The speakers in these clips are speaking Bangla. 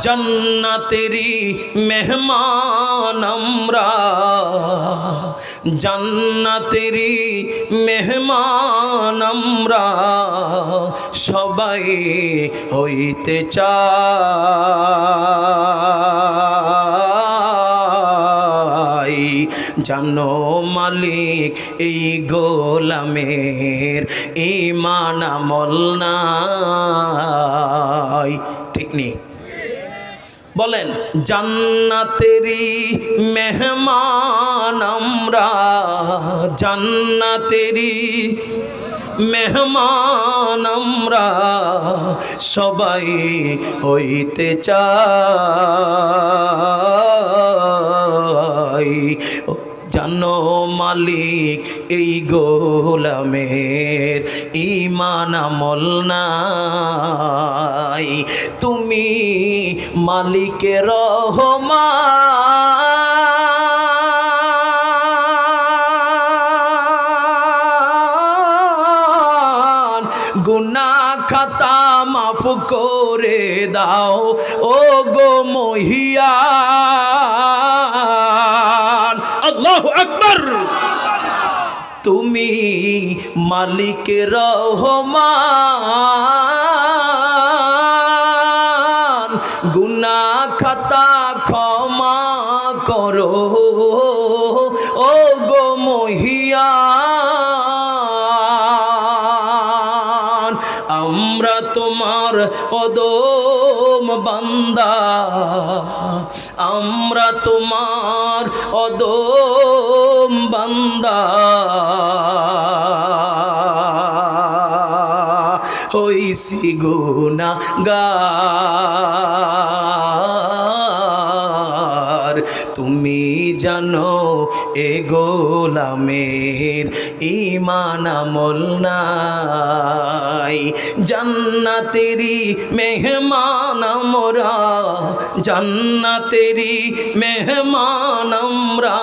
জান্নাতেরি মেহমান আমরা। জান্নাতেরি মেহমান আমরা। সবাই হইতে চাই, জানো মালিক, এই গোলামের ইমান আমল নাই। ঠিক নেই। বলেন জান্নাতেরি মেহমান আমরা জান্নাতেরি মেহমান আমরা সবাই হইতে চাই। জানো মালিক, এই গোলামের ইমান আমল নাই। তুমি মালিকের রহমান। গুনা খাতা মাফ করে দাও ও গো মহিয়ান তুমি মালিক রহমান। গুনা খাতা ক্ষমা করো। ও গো মহিয়ান, আমরা তোমার অদম বান্দা। আমরা তোমার অদম বান্দা। হইছি গুনা গার তুমি জানো এ গোলামের ইমান আমল নাই। জান্নাতেরি মেহমান আমরা। জান্নাতেরি মেহমান আমরা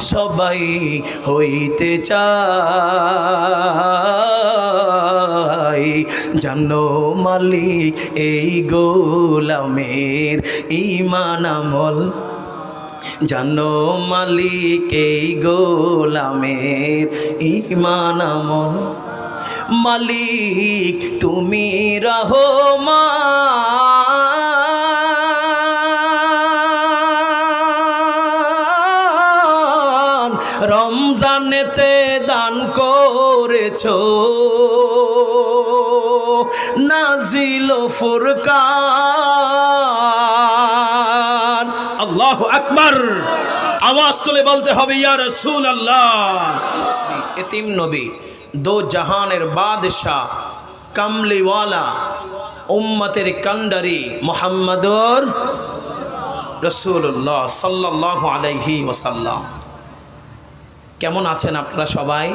সবাই হইতে চাই। জানো মালিক, এই গোলামের ইমান আমল। জানো মালিক, এই গোলামের ইমান আমল। মালিক, তুমি রহমান। আওয়াজ তুলে বলতে হবে ইয়া রসুল আল্লাহ এতিম নবী দো জাহানের বাদশাহ কামলিওয়ালা উম্মতের কান্ডারি মোহাম্মদর রসুল্লাহ সাল্লাহ আলাইহি ওসাল্লাম কেমন আছেন আপনারা সবাই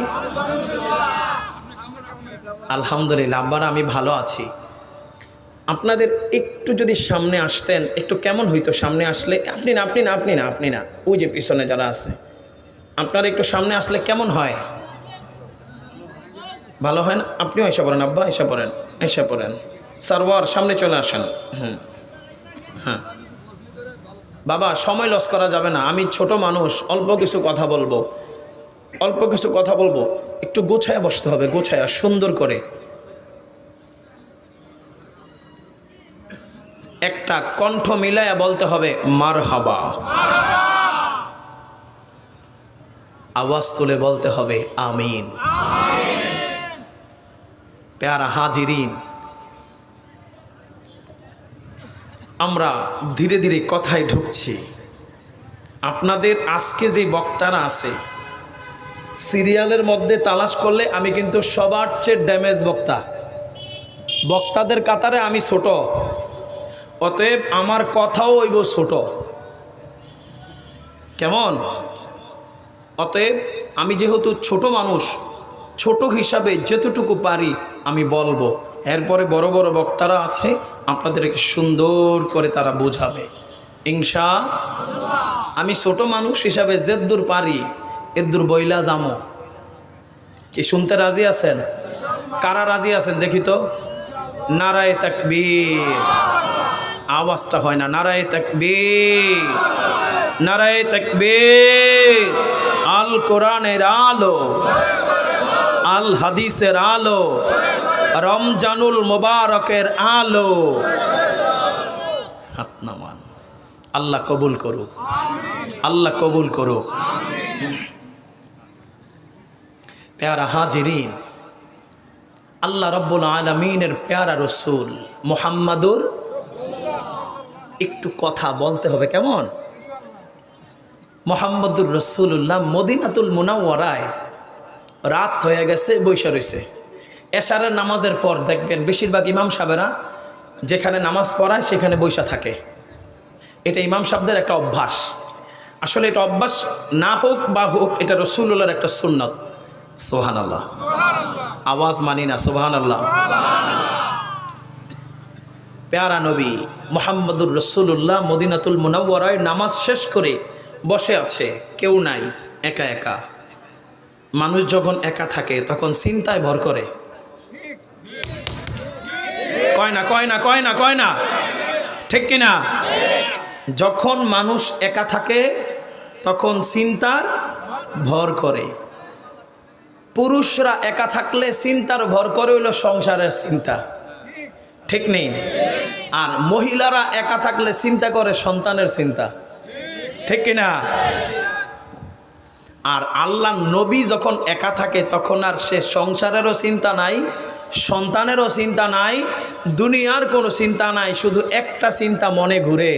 আলহামদুলিল্লাহ আব্বার আমি ভালো আছি আপনাদের একটু যদি সামনে আসতেন, একটু কেমন হইতো সামনে আসলে, আপনি না আপনি না আপনি না আপনি না। ওই যে পিছনে যারা আছে, আপনারা একটু সামনে আসলে কেমন হয়? ভালো হয় না? আপনিও এসে পড়েন, আব্বা এসে পড়েন এসে পড়েন। সারওয়ার সামনে চলে আসেন। হুম হ্যাঁ। বাবা, সময় লস করা যাবে না। আমি ছোট মানুষ, অল্প কিছু কথা বলব। অল্প কিছু কথা বলব। একটু গোছায় বসতে হবে, গোছায়, সুন্দর করে। একটা কণ্ঠ মিলায়া বলতে হবে মার হাবা আওয়াজ তুলে বলতে হবে, আমিন। পেয়ারা হাজিরিন, আমরা ধীরে ধীরে কথায় ঢুকছি। আপনাদের আজকে যে বক্তারা আছে, সিরিয়ালের মধ্যে তালাশ করলে আমি কিন্তু সবার চেয়ে ড্যামেজ বক্তা। বক্তাদের কাতারে আমি ছোট। অতএব আমার কথাও হইব ছোট। কেমন? অতএব আমি যেহেতু ছোট মানুষ, ছোট হিসাবে যেতটুকু পারি আমি বলব। এরপরে বড় বড় বক্তারা আছে, আপনাদেরকে সুন্দর করে তারা বোঝাবে। ইংসা আমি ছোট মানুষ হিসাবে যেদ্দুর পারি, এদ্দুর বইলা জামো কি শুনতে রাজি আছেন? কারা রাজি আছেন দেখি তো? নারায় তাকবীর। আওয়াজটা হয় না। নারায় থাকবে নারায় থাকবে আল কোরআনের আলো, আল হাদিসের আলো, রমজানুল মোবারকের আলো। হাত আল্লাহ কবুল করুক। আল্লাহ কবুল করুক। পেয়ারা হাজিরিন, আল্লাহ রব্বুল আলমিনের পেয়ারা রসুল মোহাম্মদুর একটু কথা বলতে হবে, কেমন? মোহাম্মদুর রসুল্লাহ মদিনাতুল মুনাওয়ারায় রাত হয়ে গেছে, বৈশা রয়েছে এশারের নামাজের পর দেখবেন বেশিরভাগ ইমাম সাহেবেরা যেখানে নামাজ পড়ায় সেখানে বৈশা থাকে। এটা ইমাম সাহেবদের একটা অভ্যাস। আসলে এটা অভ্যাস না হোক বা হোক, এটা রসুল্লাহর একটা সুন্নত। সোহান আল্লাহ আওয়াজ মানি না সোহান আল্লাহ পেয়ারা নবী মোহাম্মদুর রসুল্লাহ মদিনাতুল মুনাওয়ারায় নামাজ শেষ করে বসে আছে, কেউ নাই, একা একা। মানুষ যখন একা থাকে, তখন চিন্তায় ভর করে। কয় না কয় না কয় না কয় না? ঠিক কিনা যখন মানুষ একা থাকে, তখন চিন্তার ভর করে। পুরুষরা একা থাকলে চিন্তার ভর করে হইল সংসারের চিন্তা। ঠিক নেই। আর মহিলারা একা থাকলে চিন্তা করে সন্তানের চিন্তা। ঠিক কিনা? আর আল্লাহ নবী যখন একা থাকে তখন আর সে সংসারেরও চিন্তা নাই সন্তানেরও চিন্তা নাই দুনিয়ার কোনো চিন্তা নাই শুধু একটা চিন্তা মনে ঘুরে।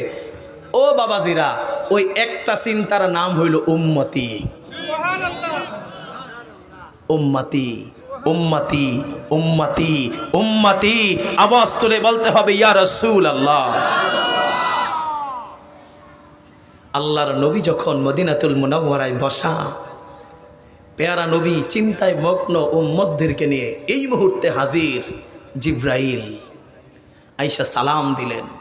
ও বাবাজিরা ওই একটা চিন্তার নাম হইল উম্মতি। উম্মতি। উম্মতি উম্মতি উম্মতি। আওয়াজ তুলে বলতে হবে, ইয়া রসুল আল্লাহ আল্লাহর নবী যখন মদিনাতুল মুনাওয়ারায় বসা, পেয়ারা নবী চিন্তায় মগ্ন উম্মতদেরকে নিয়ে এই মুহূর্তে হাজির জিব্রাইল। আইসা সালাম দিলেন।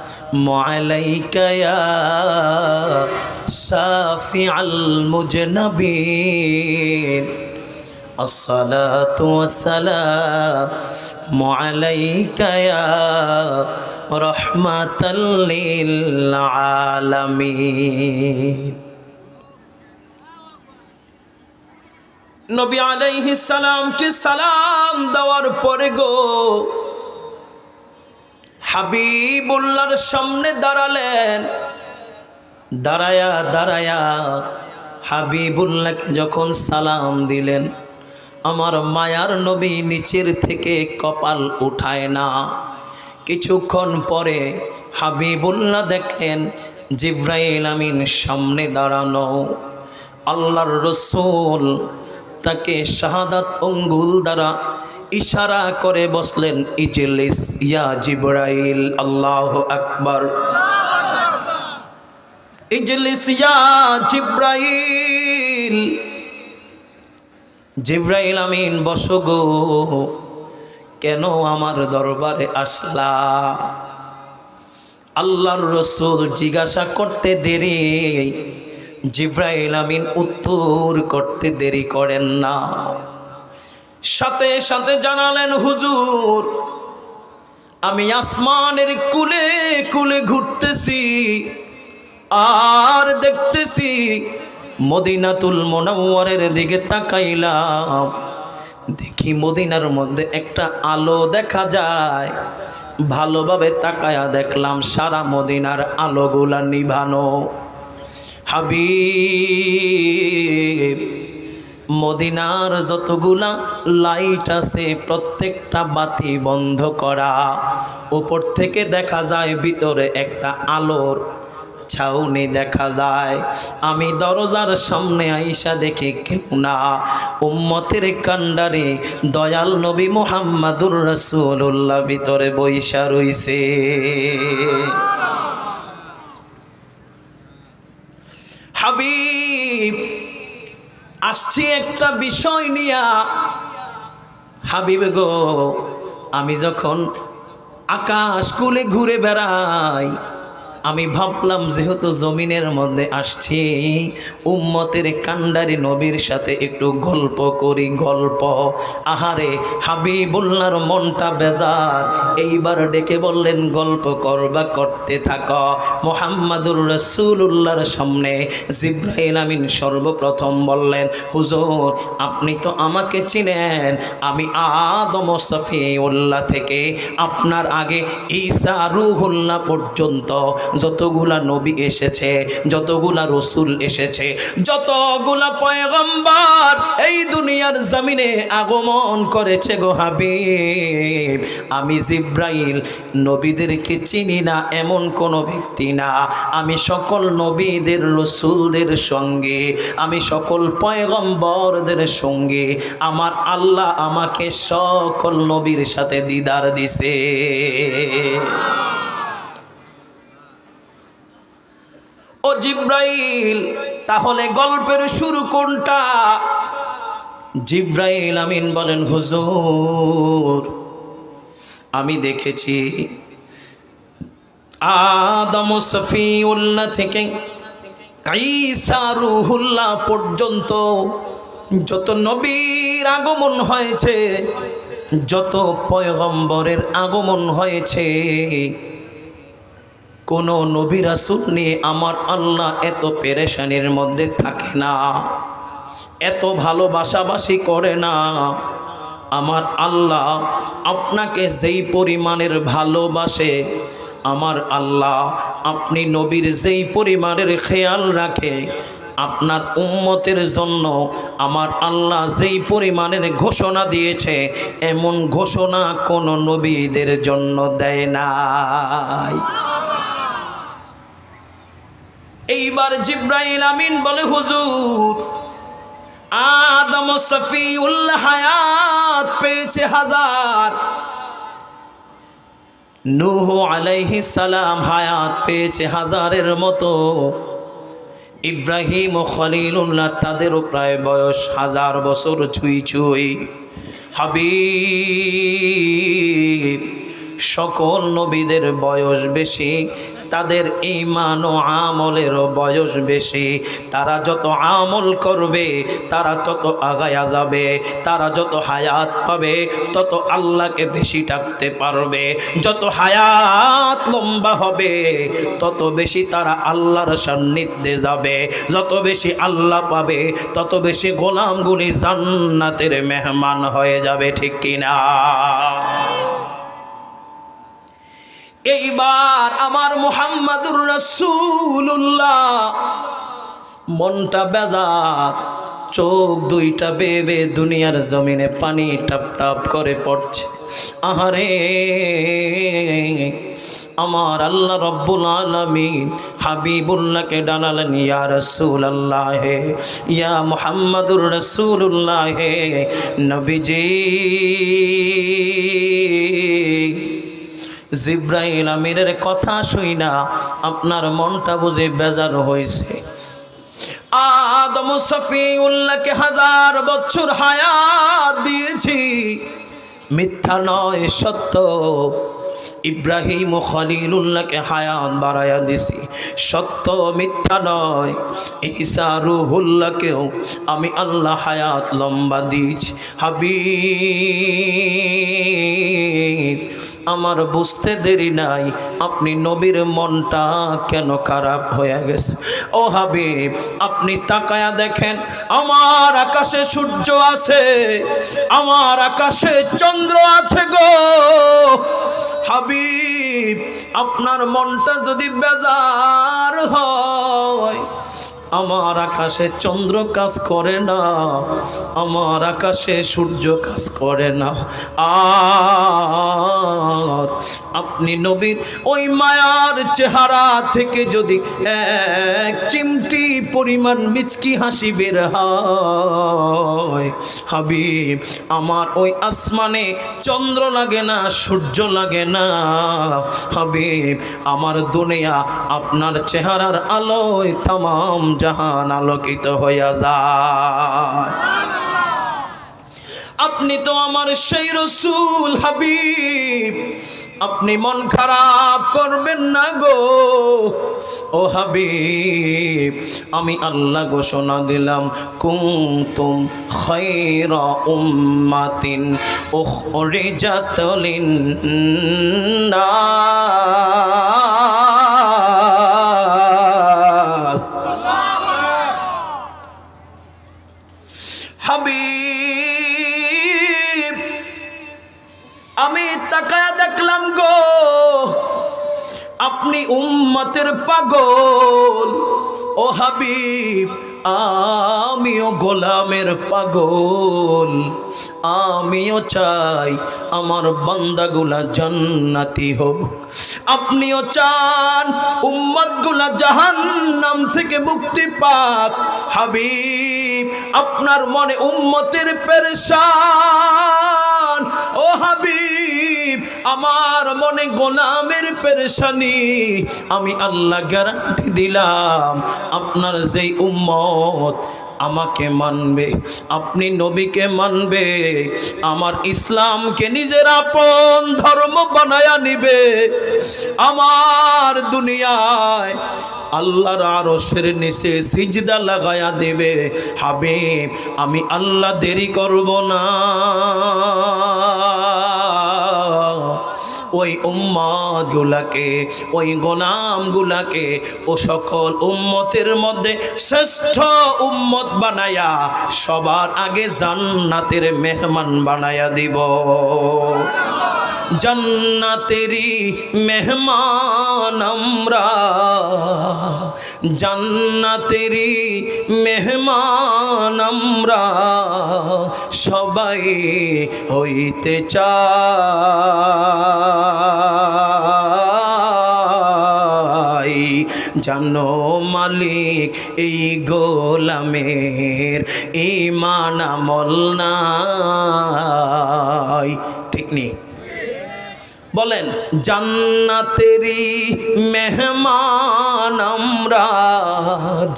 عليك يا شافع المجنبين الصلاة والسلام عليك يا رحمة للعالمين নবী আলাইহিস সালামকে সালাম দেওয়ার পরে গো হাবিবুল্লাহর সামনে দাঁড়ালেন। দাঁড়ায়া দাঁড়ায়া হাবিবুল্লাহকে যখন সালাম দিলেন, আমার মায়ার নবী নিচের থেকে কপাল উঠায় না। কিছুক্ষণ পরে হাবিবুল্লাহ দেখলেন, জিব্রাইল আমিন সামনে দাঁড়ানো। আল্লাহর রসুল তাকে শাহাদাত অঙ্গুল দ্বারা ইশারা করে বসলেন, ইজলিস ইয়া জিব্রাইল, আল্লাহ আকবার। ইজলিস ইয়া জিব্রাইল। জিব্রাইল আমিন, বসো গো। কেন আমার দরবারে আসলা? আল্লাহর রসুল জিজ্ঞাসা করতে দেরি। জিব্রাইল আমিন, উত্তর করতে দেরি করেন না। সাথে সাথে জানালেন হুজুর, আমি আসমানের কুলে কুলে ঘুরতেছি আর দেখতেছি মদিনাতুল মোনাওয়ারের দিকে তাকাইলাম। দেখি মদিনার মধ্যে একটা আলো দেখা যায়। ভালোভাবে তাকায়া দেখলাম সারা মদিনার আলোগুলা নিভানো। হাবিব মদিনার যতগুলা লাইট আছে প্রত্যেকটা বাতি বন্ধ করা। উপর থেকে দেখা যায় ভিতরে একটা আলোর ছাউনি দেখা যায়। আমি দরজার সামনে আইসা দেখি কেউ না। উম্মতের কান্ডারে দয়াল নবী মোহাম্মদুর রসুল্লাহ ভিতরে বৈশা রইছে। হাবিব আসছি একটা বিষয় নিয়া। হাবিব গো আমি যখন আকাশ কুলে ঘুরে বেড়াই আমি ভাবলাম যেহেতু জমিনের মধ্যে আসছি, উম্মতের কান্ডারি নবীর সাথে একটু গল্প করি, গল্প। আহারে হাবিবুল্লার মনটা বেজার। এইবার ডেকে বললেন, গল্প করবা, করতে থাক। মোহাম্মদুর রসুল্লাহর সামনে জিব্রাহিল আমিন সর্বপ্রথম বললেন, হুজুর, আপনি তো আমাকে চিনেন। আমি আদম সফিউল্লাহ থেকে। আপনার আগে ঈসা রুহুল্লাহ পর্যন্ত যতগুলা নবী এসেছে, যতগুলা রসুল এসেছে, যতগুলা পয়গম্বর এই দুনিয়ার জমিনে আগমন করেছে গো হাবিব। আমি জিব্রাইল, নবীদেরকে চিনি না, এমন কোনো ব্যক্তি না। আমি সকল নবীদের, রসুলদের সঙ্গে, আমি সকল পয়গম্বরদের সঙ্গে, আমার আল্লাহ আমাকে সকল নবীর সাথে দিদার দিছে। ও জিব্রাইল, তাহলে গল্পের শুরু কোনটা? জিব্রাইল আমিন বলেন, হুজুর, আমি দেখেছি আদম সফিউল্লাহ থেকে ঈসা রুহুল্লাহ পর্যন্ত যত নবীর আগমন হয়েছে, যত পয়গম্বরের আগমন হয়েছে কোনো নবী রাসুল নিয়ে আমার আল্লাহ এত পেরেশানির মধ্যে থাকে না। এত ভালোবাসাবাসি করে না। আমার আল্লাহ আপনাকে যেই পরিমাণের ভালোবাসে, আমার আল্লাহ আপনি নবীর যেই পরিমাণের খেয়াল রাখে, আপনার উম্মতের জন্য আমার আল্লাহ যেই পরিমাণের ঘোষণা দিয়েছে, এমন ঘোষণা কোনো নবীদের জন্য দেয় নাই। এইবার জিব্রাইল আমিন বলে, হুজুর, আদম সফিউল্লাহ হায়াত পেয়েছে হাজার। নূহ আলাইহি সালাম হায়াত পেয়েছে হাজারের মতো। ইব্রাহিম ও খলিলুল্লাহ তাদেরও প্রায় বয়স হাজার বছর ছুঁই ছুঁই। হাবিব, সকল নবীদের বয়স বেশি। তাদের ইমান ও আমলেরও বয়স বেশি। তারা যত আমল করবে, তারা তত আগায়া যাবে। তারা যত হায়াত পাবে, তত আল্লাহকে বেশি ডাকতে পারবে। যত হায়াত লম্বা হবে, তত বেশি তারা আল্লাহর সান্নিধ্যে যাবে। যত বেশি আল্লাহ পাবে, তত বেশি গোলামগুলি জান্নাতের মেহমান হয়ে যাবে, ঠিক কিনা? এইবার আমার মোহাম্মদুর রসুল্লাহ মনটা বেজার, চোখ দুইটা বেবে দুনিয়ার জমিনে পানি টাপ টাপ করে পড়ছে। আহারে, আমার আল্লাহ রব্বুল আলমিন হাবিবুল্লাহকে ডানালেন, ইয়া রসুল আল্লাহ হে, ইয়া মোহাম্মদুর রসুল্লাহ হে, নবীজি। জিব্রাইল আমিরের কথা শুই না আপনার মনটা বুঝে বেজার হয়েছে আদম সফিউল্লাহকে হাজার বছর হায়াত দিয়েছি। মিথ্যা নয়, সত্য। ইব্রাহিম খলিলুল্লাহকে হায়াত বাড়াইয়া দিছি। সত্য, মিথ্যা নয়। ঈসা রুহুল্লাহকেও আমি আল্লাহ হায়াত লম্বা দিয়েছি। হাবিব আমার বুঝতে দেরি নাই। আপনি নবীর মনটা কেন খারাপ হয়ে গেছে? ও হাবিব, আপনি তাকায়া দেখেন, আমার আকাশে সূর্য আছে, আমার আকাশে চন্দ্র আছে গো। হাবিব, আপনার মনটা যদি বেজার হয় আমার আকাশে চন্দ্র কাজ করে না, আমার আকাশে সূর্য কাজ করে না। আর আপনি নবীর ওই মায়ার চেহারা থেকে যদি এক চিমটি পরিমাণ মিচকি হাসি বের হয়, হাবিব, আমার ওই আসমানে চন্দ্র লাগে না, সূর্য লাগে না। হাবিব, আমার দুনিয়া আপনার চেহারার আলোয় তাম জাহান আলোকিত হইয়া যায়। আপনি তো আমার সেই রসুল হাবিব। আপনি মন খারাপ করবেন না গো। ও হাবিব, আমি আল্লাহ ঘোষণা দিলাম কুমতুম খৈরা উম্মাতিন উখরিজাত লিন্নাস। আপনি উম্মতের পাগল। ও হাবিব, আমিও গোলামের পাগল। আমিও চাই আমার বান্দাগুলা জান্নাতি হোক। আপনিও চান উম্মতগুলা জাহান্নাম থেকে মুক্তি পাক। হাবিব, আপনার মনে উম্মতের পেরেশান। ও হাবিব আমার মনে গোলামের পেরেশানি। আমি আল্লাহ গ্যারান্টি দিলাম, আপনার যেই উম্মত আমাকে মানবে, আপনি নবীকে মানবে, আমার ইসলামকে নিজের আপন ধর্ম বানায়া নিবে। আমার দুনিয়ায় আল্লাহর আরশের নিচে সিজদা লাগায়া দেবে। হাবিব, আমি আল্লাহ দেরি করব না। ওই উম্মত গুলাকে ওই গোলাম গুলাকে ও সকল উম্মতের মধ্যে শ্রেষ্ঠ উম্মত বানায়া সবার আগে জান্নাতের মেহমান বানায়া দিব। জান্নাতেরি মেহমান আমরা। জান্নাতেরি মেহমান আমরা। সবাই হইতে চাই, জানো মালিক, এই গোলামের ইমান আমল নাই। ঠিক নেই। বলেন জান্নাতেরি মেহমান আমরা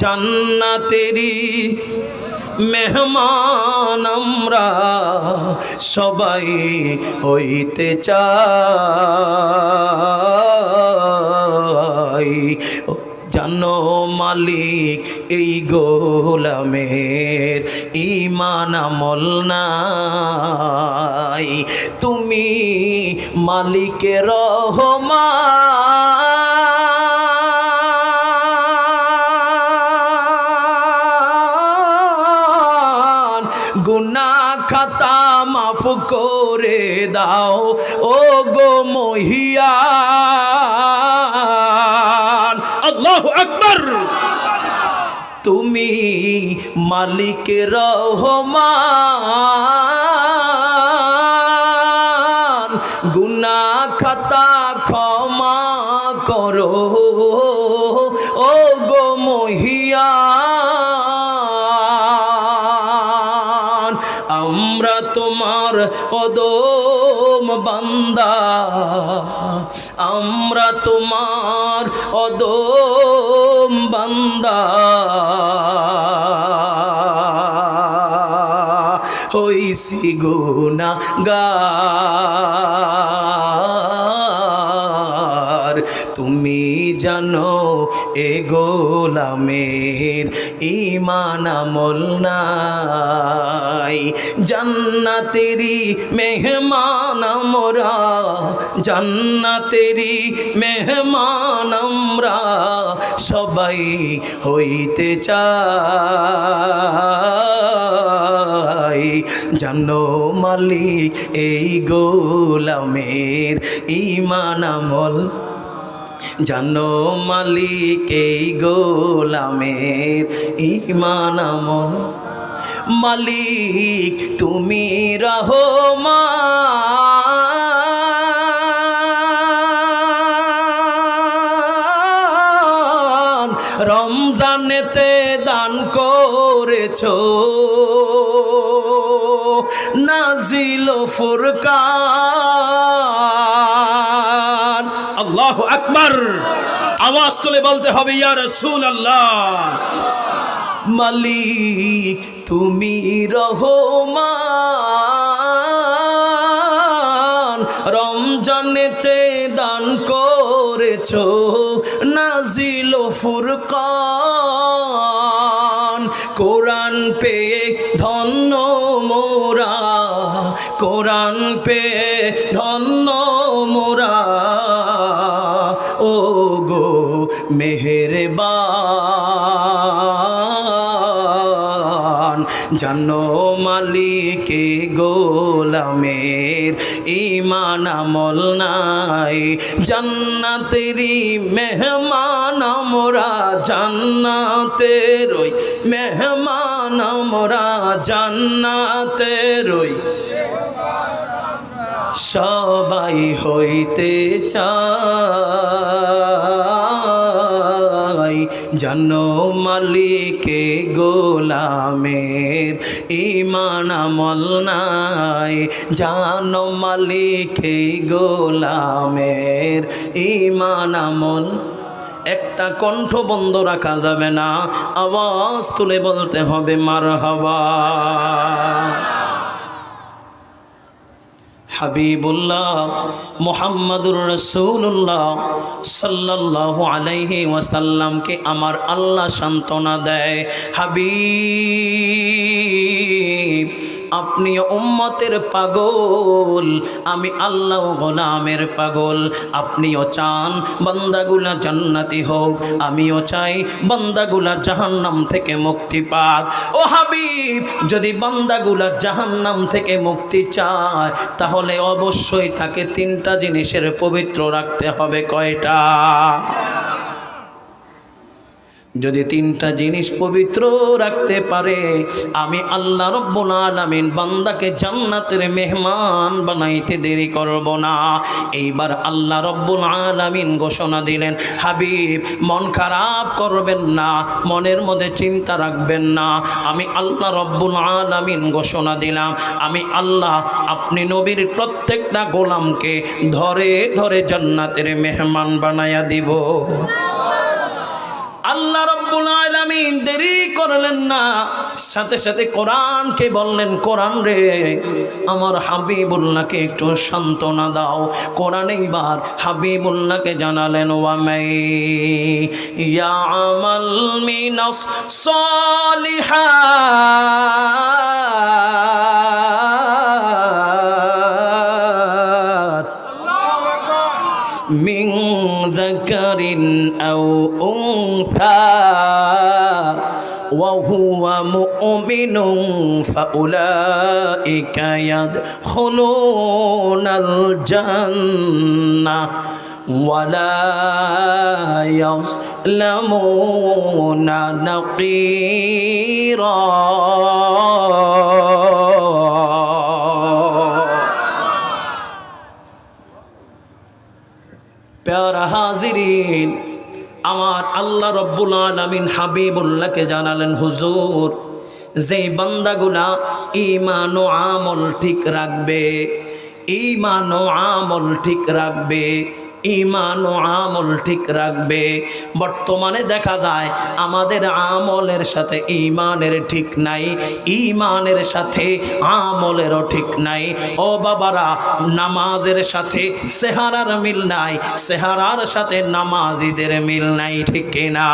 জান্নাতেরি মেহমান আমরা সবাই হইতে চাই। জানো মালিক এই গোলামের ইমান আমল নাই। তুমি মালিকের রহমান মালিক রহমান গুনা খাতা ক্ষমা করো। ও গো মহিয়া আমরা তোমার অদম হইছি গুনা গার তুমি জানো এ গোলামের ইমান আমল নাই। জান্নাতেরি মেহমান আমরা জান্নাতেরি মেহমান আমরা, সবাই হইতে চাই। জানো মালিক, এই গোলামের ইমান আমল। জানো মালিক, এই গোলামের ইমান আমল। মালিক, তুমি রহমান। রমজানেতে দান করেছ, নাজিল ফুরকান। আল্লাহ আকবর। আওয়াজ তুলে বলতে হবে, ইয়া রসুল আল্লাহ মালিক, তুমি রহমান। রমজানেতে দান করেছ, নাজিল ফুরকান। কোরআন পেয়ে ধন্য মোরা, কোরআন পেয়ে ধন্য জানো মালিকে গোলামের ইমান আমল নাই। জান্নাতেরই মেহমান আমরা, জান্নাতের ওই মেহমান আমরা, জান্নাতের ওই সবাই হইতে চাই। জানো মালিকে গোলামের ইমান আমল নাই। জানো মালিক গোলামের ইমান আমল। একটা কণ্ঠ বন্ধ রাখা যাবে না, আওয়াজ তুলে বলতে হবে মার হওয়া হাবিবুল্লাহ মোহাম্মদুর রসুল্লাহ সাল্লাহ আলাইহি ওয়াসাল্লামকে আমার আল্লাহ সান্ত্বনা দেয়। হাবিব আপনি উম্মতের পাগল, আমি আল্লাহ গোলামের পাগল। আপনিও চান বান্দাগুলা জান্নাতি হোক, আমিও চাই বান্দাগুলা জাহান্নাম থেকে মুক্তি পাক। ও হাবিব, যদি বান্দাগুলা জাহান্নাম থেকে মুক্তি চায়, তাহলে অবশ্যই তাকে তিনটা জিনিসের পবিত্র রাখতে হবে, কয়টা? যদি তিনটা জিনিস পবিত্র রাখতে পারে, আমি আল্লাহ রব্বুল আলামিন বান্দাকে জান্নাতের মেহমান বানাইতে দেরি করব না। এইবার আল্লাহ রব্বুল আলামিন ঘোষণা দিলেন, হাবিব, মন খারাপ করবেন না, মনের মধ্যে চিন্তা রাখবেন না। আমি আল্লাহ রব্বুল আলামিন ঘোষণা দিলাম, আমি আল্লাহ আপনি নবীর প্রত্যেকটা গোলামকে ধরে ধরে জান্নাতের মেহমান বানায়া দিব। আল্লাহ রব্বুল আলামিন দেরি করলেন না। সাথে সাথে কোরআনকে বললেন, কোরআন রে, আমার হাবিবুল্লাহকে একটু সান্ত্বনা দাও। কোরআন এইবার হাবিবুল্লাহকে জানালেন, ওয়ামাই ইয়ামাল মিনাস সলিহাত مؤمن فأولئك يدخلون الجنة ولا يظلمون نقيرا. আলমিন হাবিবুল্লাহকে জানালেন, হুজুর, যে বান্দাগুলা ইমান ও আমল ঠিক রাখবে ইমান ও আমল ঠিক রাখবে ইমান ও আমল ঠিক রাখবে। বর্তমানে দেখা যায়, আমাদের আমলের সাথে ইমানের ঠিক নাই ইমানের সাথে আমলেরও ঠিক নাই। ও বাবারা, নামাজের সাথে সেহারার মিল নাই, সেহারার সাথে নামাজিদের মিল নাই, ঠিক কিনা?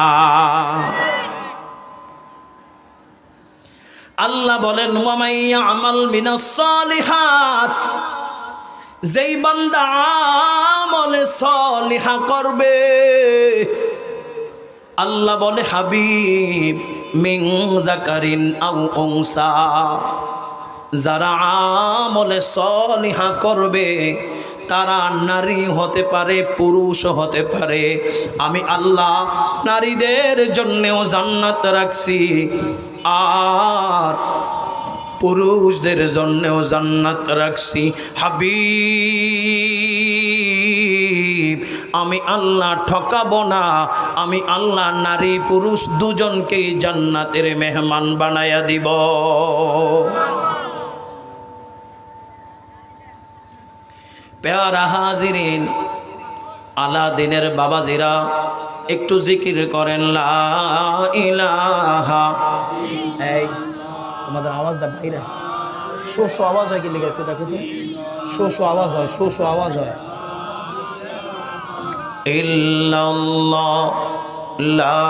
আল্লাহ বলেন আমাল মিনাস সালিহাত যেই বান্দা আমলে সলিহা করবে। আল্লাহ বলে, হাবিব, মিং জাকারিন আউ অংসা যারা আমলে সলিহা করবে, তারা নারী হতে পারে, পুরুষ হতে পারে। আমি আল্লাহ নারীদের জন্যেও জান্নাত রাখছি। আর পুরুষদের জন্যেও জান্নাত রাখছি। হাবিব, আমি আল্লাহ ঠকাবো না। আমি আল্লাহ নারী পুরুষ দুজনকেই জান্নাতের মেহমান বানায়া দিব। পেয়ারা হাজিরিন, আলাদিনের বাবাজিরা, একটু জিকির করেন, লা ইলাহা। এই তোমাদের আওয়াজটা বাইরে। শো শো আওয়াজ হয় কি একটু দেখো তো। শো শো আওয়াজ হয়, শো শো আওয়াজ হয়। ইল্লাল্লাহ, লা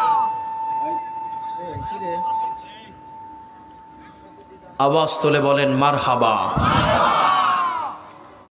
আওয়াজ তোলে বলেন মার হাবা